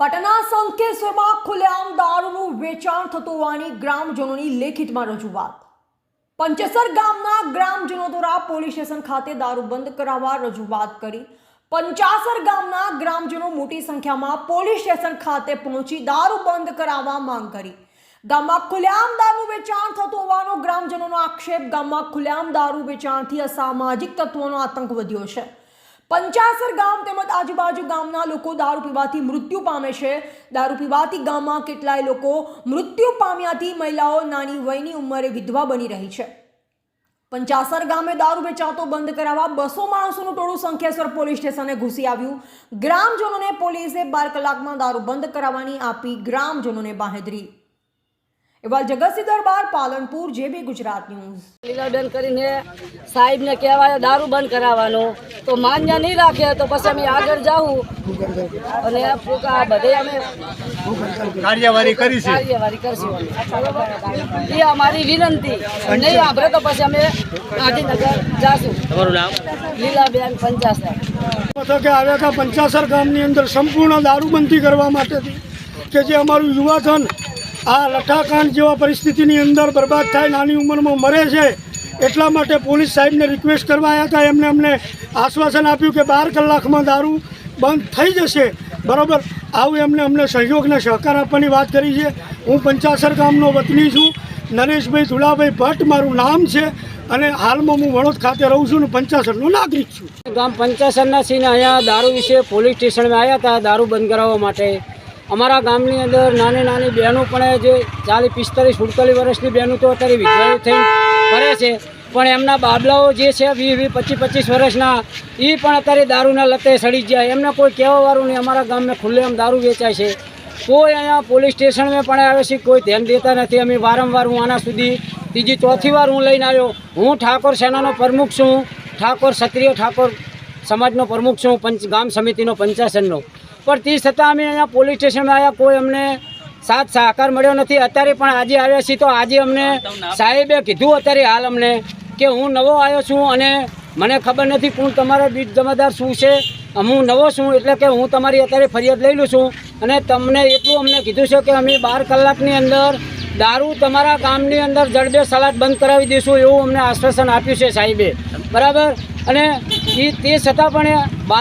પટના સંકેશ્વરમાં ખુલ્લેઆમ દારૂનું વેચાણ થતું હોવાની ગ્રામજનોની લેખિતમાં રજૂઆત. પંચેસર ગામના ગ્રામજનો દ્વારા પોલીસ સ્ટેશન ખાતે દારૂ બંધ કરાવવા રજૂઆત કરી. પંચાસર ગામના ગ્રામજનો મોટી સંખ્યામાં પોલીસ સ્ટેશન ખાતે પહોંચી દારૂ બંધ કરાવવા માંગ કરી. ગામમાં ખુલ્લેઆમ દારૂ વેચાણ થતું હોવાનો ગ્રામજનોનો આક્ષેપ. ગામમાં ખુલ્લેઆમ દારૂ વેચાણથી અસામાજિક તત્વોનો આતંક વધ્યો છે. પંચાસર ગામ તેમજ આજુબાજુ ગામના લોકો દારૂ પીવાથી મૃત્યુ પામે છે. દારૂ પીવાથી ગામમાં કેટલાય લોકો મૃત્યુ પામ્યાથી મહિલાઓ નાની વયની ઉંમરે વિધવા બની રહી છે. પંચાસર ગામે દારૂ વેચાતો બંધ કરાવવા બસો માણસોનું ટોળું સંખેશ્વર પોલીસ સ્ટેશને ઘૂસી આવ્યું. ગ્રામજનોને પોલીસે બાર કલાકમાં દારૂ બંધ કરાવવાની આપી ગ્રામજનોને બાહેધરી. એવા જગતસિંહ દરબાર પાલનપુર જે બી ગુજરાત ન્યૂઝ. લીલાબેન કરીને સાહેબને કહેવાય દારૂ બંધ કરાવવાનો. તો માન્ય નહીં રાખે તો પછી અમે આગળ જાઉં. અને બધે અમે કાર્યવાહી કરીશું કાર્યવાહી કરશું એ અમારી વિનંતી. નહીં આપણે તો પછી અમે ગાંધીનગર જાશું. તમારું નામ? લીલાબેન પંચાસર. મથકે આવ્યા હતા પંચાસર ગામની અંદર સંપૂર્ણ દારૂબંધી કરવા માટેથી કે જે અમારું યુવાધન આ લઠ્ઠાકાંડ જેવા પરિસ્થિતિની અંદર બરબાદ થાય, નાની ઉંમરમાં મરે છે, એટલા માટે પોલીસ સાહેબને રિક્વેસ્ટ કરવા આવ્યા હતા. એમને અમને આશ્વાસન આપ્યું કે બાર કલાકમાં દારૂ બંધ થઈ જશે. બરાબર? આવું એમને અમને સહયોગને સહકાર આપવાની વાત કરી છે. હું પંચાસર ગામનો વતની છું. નરેશભાઈ ધુલાભાઈ ભટ્ટ મારું નામ છે અને હાલમાં હું વડોદ ખાતે રહું છું અને પંચાસરનો નાગરિક છું. ગામ પંચાસરના સિંહ અહીંયા દારૂ વિશે પોલીસ સ્ટેશનમાં આવ્યા હતા. દારૂ બંધ કરાવવા માટે અમારા ગામની અંદર નાની નાની બહેનો પણ જે ચાલીસ પિસ્તાલીસ સુડતાલીસ વર્ષની બહેનો તો અત્યારે વિધવાઓ થઈને ફરે છે. પણ એમના બાબલાઓ જે છે, વીસ વીસ, પચીસ પચીસ વર્ષના એ પણ અત્યારે દારૂના લતે સડી જાય એમને કોઈ કહેવાવાળું નહીં. અમારા ગામમાં ખુલ્લેઆમ દારૂ વેચાય છે. કોઈ અહીંયા પોલીસ સ્ટેશનમાં પણ આવે છે, કોઈ ધ્યાન દેતા નથી. અમે વારંવાર હું આના સુધી ત્રીજી, ચોથી વાર હું લઈને આવ્યો. હું ઠાકોર સેનાનો પ્રમુખ છું. ઠાકોર ક્ષત્રિય ઠાકોર સમાજનો પ્રમુખ છું. પંચ, ગામ સમિતિનો પંચાસનનો. પણ તે છતાં અમે અહીંયા પોલીસ સ્ટેશનમાં આવ્યા, કોઈ અમને સાથ સહકાર મળ્યો નથી. અત્યારે પણ આજે આવ્યા છીએ તો આજે અમને સાહેબે કીધું અત્યારે હાલ અમને કે હું નવો આવ્યો છું અને મને ખબર નથી હું તમારા બીજ જમાદાર શું છે. હું નવો છું એટલે કે હું તમારી અત્યારે ફરિયાદ લઈ લઉં છું. અને તમને એટલું અમને કીધું છે કે અમે બાર કલાકની અંદર દારૂ તમારા ગામની અંદર જડબે સલાડ બંધ કરાવી દઈશું એવું અમને આશ્વાસન આપ્યું છે સાહેબે. બરાબર? અને એ તે છતાં પણ